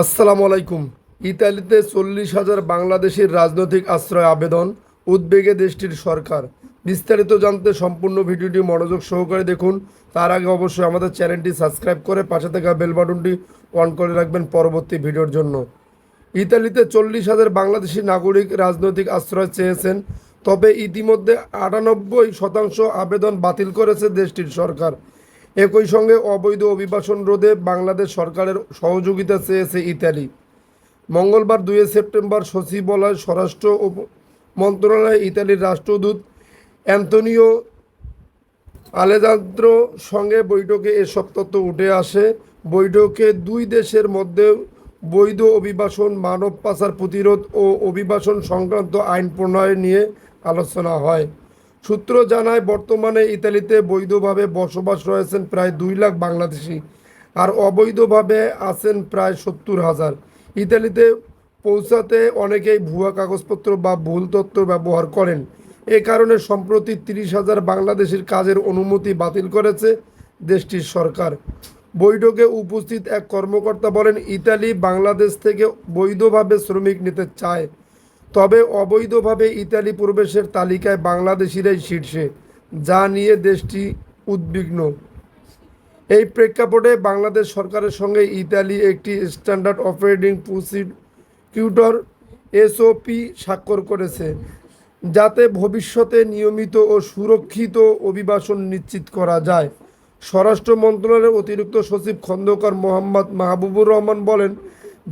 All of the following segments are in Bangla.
আসসালামু আলাইকুম। ইতালিতে চল্লিশ হাজার বাংলাদেশির রাজনৈতিক আশ্রয় আবেদন, উদ্বেগে দেশটির সরকার। বিস্তারিত জানতে সম্পূর্ণ ভিডিওটি মনোযোগ সহকারে দেখুন। তার আগে অবশ্যই আমাদের চ্যানেলটি সাবস্ক্রাইব করে পাশে থাকা বেল বাটনটি অন করে রাখবেন পরবর্তী ভিডিওর জন্য। ইতালিতে চল্লিশ হাজার বাংলাদেশি নাগরিক রাজনৈতিক আশ্রয় চেয়েছেন, তবে ইতিমধ্যে আটানব্বই শতাংশ আবেদন বাতিল করেছে দেশটির সরকার। একই সঙ্গে অবৈধ অভিবাসন রোধে বাংলাদেশ সরকারের সহযোগিতা চেয়েছে ইতালি। মঙ্গলবার দুই সেপ্টেম্বর সচিবালয় স্বরাষ্ট্র মন্ত্রণালয়ে ইতালির রাষ্ট্রদূত অ্যান্তনিও আলেজান্দ্রো সঙ্গে বৈঠকে এসব তথ্য উঠে আসে। বৈঠকে দুই দেশের মধ্যে বৈধ অভিবাসন, মানব পাচার প্রতিরোধ ও অভিবাসন সংক্রান্ত আইন প্রণয়ন নিয়ে আলোচনা হয়। সূত্র জানায়, বর্তমানে ইতালিতে বৈধভাবে বসবাস রয়েছেন প্রায় দুই লাখ বাংলাদেশি আর অবৈধভাবে আছেন প্রায় সত্তর হাজার। ইতালিতে পৌঁছাতে অনেকেই ভুয়া কাগজপত্র বা ভুল তথ্য ব্যবহার করেন। এ কারণে সম্প্রতি তিরিশ হাজার বাংলাদেশের কাজের অনুমতি বাতিল করেছে দেশটির সরকার। বৈঠকে উপস্থিত এক কর্মকর্তা বলেন, ইতালি বাংলাদেশ থেকে বৈধভাবে শ্রমিক নিতে চায়। তবে অবৈধভাবে ইতালি প্রবেশের তালিকায় বাংলাদেশিরাই শীর্ষে, যা নিয়ে দেশটি উদ্বিগ্ন। এই প্রেক্ষাপটে বাংলাদেশ সরকারের সঙ্গে ইতালি একটি স্ট্যান্ডার্ড অপারেটিং প্রসিকিউটর এসওপি স্বাক্ষর করেছে, যাতে ভবিষ্যতে নিয়মিত ও সুরক্ষিত অভিবাসন নিশ্চিত করা যায়। স্বরাষ্ট্র মন্ত্রণালয়ের অতিরিক্ত সচিব খন্দকার মোহাম্মদ মাহবুবুর রহমান বলেন,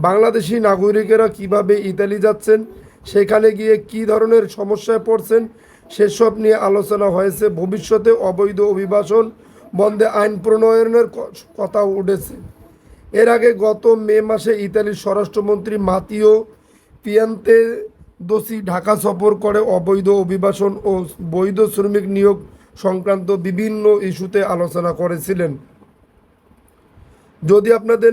বাংলাদেশি নাগরিকেরা কীভাবে ইতালি যাচ্ছেন সেখানে গিয়ে কী ধরনের সমস্যায় পড়ছেন সেসব নিয়ে আলোচনা হয়েছে। ভবিষ্যতে অবৈধ অভিবাসন বন্ধে আইন প্রণয়নের ক- কথা উঠেছে। এর আগে গত মে মাসে ইতালির স্বরাষ্ট্রমন্ত্রী মাতিও পিয়ান্তে দোষী ঢাকা সফর করে অবৈধ অভিবাসন ও বৈধ শ্রমিক নিয়োগ সংক্রান্ত বিভিন্ন ইস্যুতে আলোচনা করেছিলেন। যদি আপনাদের